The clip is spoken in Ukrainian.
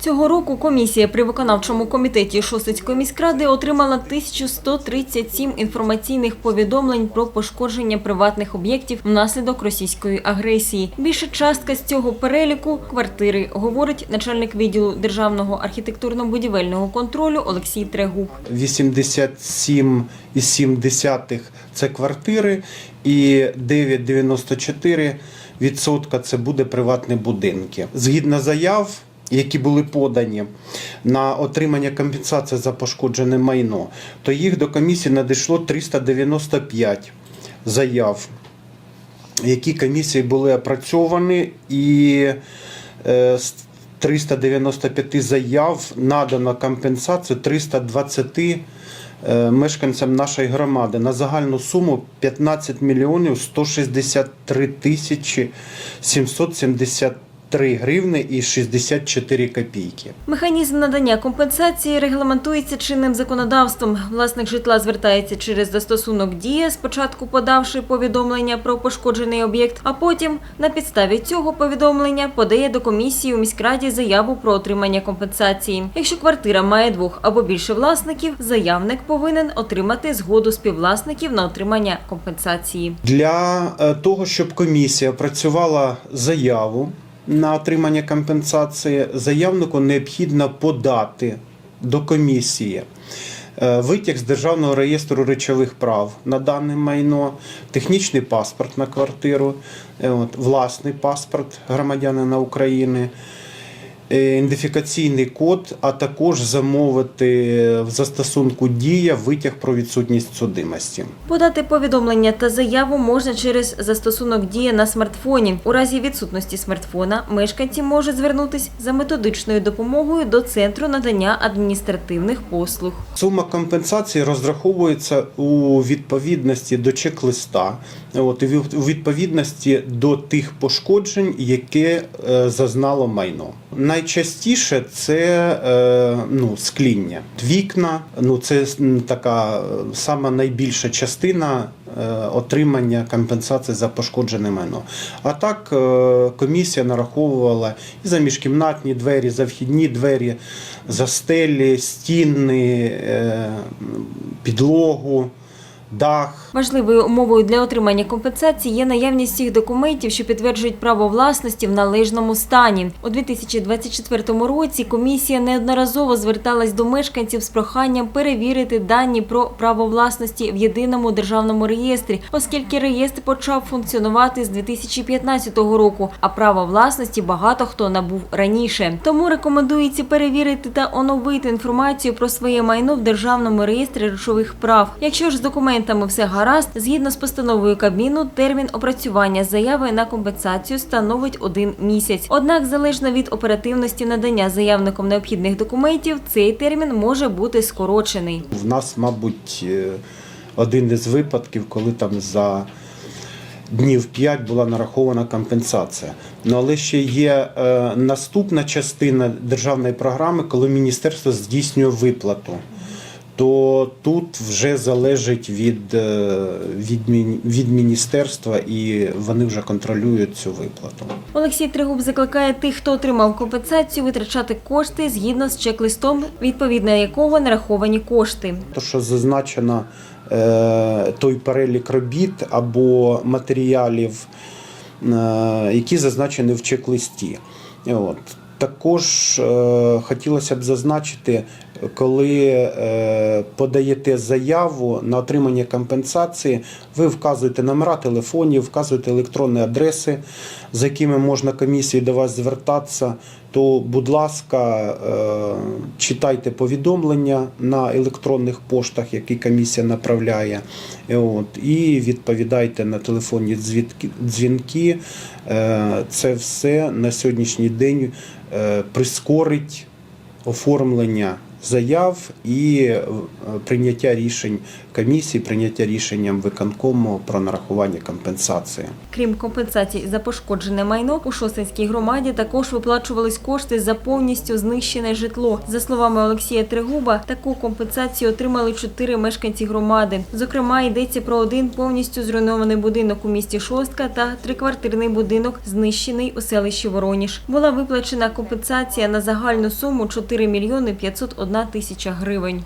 Цього року комісія при виконавчому комітеті Шосицької міськради отримала 1137 інформаційних повідомлень про пошкодження приватних об'єктів внаслідок російської агресії. Більша частка з цього переліку квартири, говорить начальник відділу державного архітектурно-будівельного контролю Олексій Трегух. 87,7 це квартири і 9,94 відсотка це буде приватні будинки. Згідно заяв, які були подані на отримання компенсації за пошкоджене майно, то їх до комісії надійшло 395 заяв, які комісії були опрацьовані і е, з 395 заяв надано компенсацію 320 е, мешканцям нашої громади. На загальну суму 15 мільйонів 163 тисячі 773 гривни і 64 копійки. Механізм надання компенсації регламентується чинним законодавством. Власник житла звертається через застосунок «Дія», спочатку подавши повідомлення про пошкоджений об'єкт, а потім на підставі цього повідомлення подає до комісії у міськраді заяву про отримання компенсації. Якщо квартира має двох або більше власників, заявник повинен отримати згоду співвласників на отримання компенсації. Для е, того, щоб комісія працювала заяву на отримання компенсації, заявнику необхідно подати до комісії е, витяг з Державного реєстру речових прав на дане майно, технічний паспорт на квартиру, е, власний паспорт громадянина України. Е, Ідентифікаційний код, а також замовити в застосунку дія витяг про відсутність судимості. Подати повідомлення та заяву можна через застосунок «Дія» на смартфоні. У разі відсутності смартфона мешканці можуть звернутись за методичною допомогою до Центру надання адміністративних послуг. Сума компенсації розраховується у відповідності до чек-листа, от, і у відповідності до тих пошкоджень, яке е, зазнало майно. Найчастіше це е, ну, скління. Вікна, ну це така е, сама найбільша частина е, отримання компенсації за пошкоджене майно. А так комісія нараховувала і за міжкімнатні двері, за вхідні двері, за стелі, стіни, підлогу, дах. Важливою умовою для отримання компенсації є наявність всіх документів, що підтверджують право власності в належному стані. У 2024 році комісія неодноразово зверталась до мешканців з проханням перевірити дані про право власності в єдиному державному реєстрі, оскільки реєстр почав функціонувати з 2015 року, а право власності багато хто набув раніше. Тому рекомендується перевірити та оновити інформацію про своє майно в державному реєстрі речових прав. Якщо ж з документами все гаразд, згідно з постановою Кабміну, термін опрацювання заяви на компенсацію становить один місяць. Однак, залежно від оперативності надання заявником необхідних документів, цей термін може бути скорочений. В нас, мабуть, е, один із випадків, коли там за днів 5 була нарахована компенсація. Ну, але ще є е, наступна частина державної програми, коли міністерство здійснює виплату. То тут вже залежить від, е, від, від міністерства і вони вже контролюють цю виплату. Олексій Тригуб закликає тих, хто отримав компенсацію, витрачати кошти згідно з чек-листом, відповідно якого нараховані кошти. То, що зазначено е, той перелік робіт або матеріалів, е, які зазначені в чек-листі. От. Також е, хотілося б зазначити, коли е, подаєте заяву на отримання компенсації, ви вказуєте номера телефонів, вказуєте електронні адреси, за якими можна комісії до вас звертатися, то, будь ласка, е, читайте повідомлення на електронних поштах, які комісія направляє, і відповідайте на телефонні дзвінки. Це все на сьогоднішній день прискорить оформлення заяв і е, прийняття рішень комісії, прийняття рішенням виконкому про нарахування компенсації. Крім компенсацій за пошкоджене майно, у Шосинській громаді також виплачувались кошти за повністю знищене житло. За словами Олексія Трегуба, таку компенсацію отримали чотири мешканці громади. Зокрема, йдеться про один повністю зруйнований будинок у місті Шостка та триквартирний будинок, знищений у селищі Вороніж. Була виплачена компенсація на загальну суму 4 мільйони 501 тисяча гривень.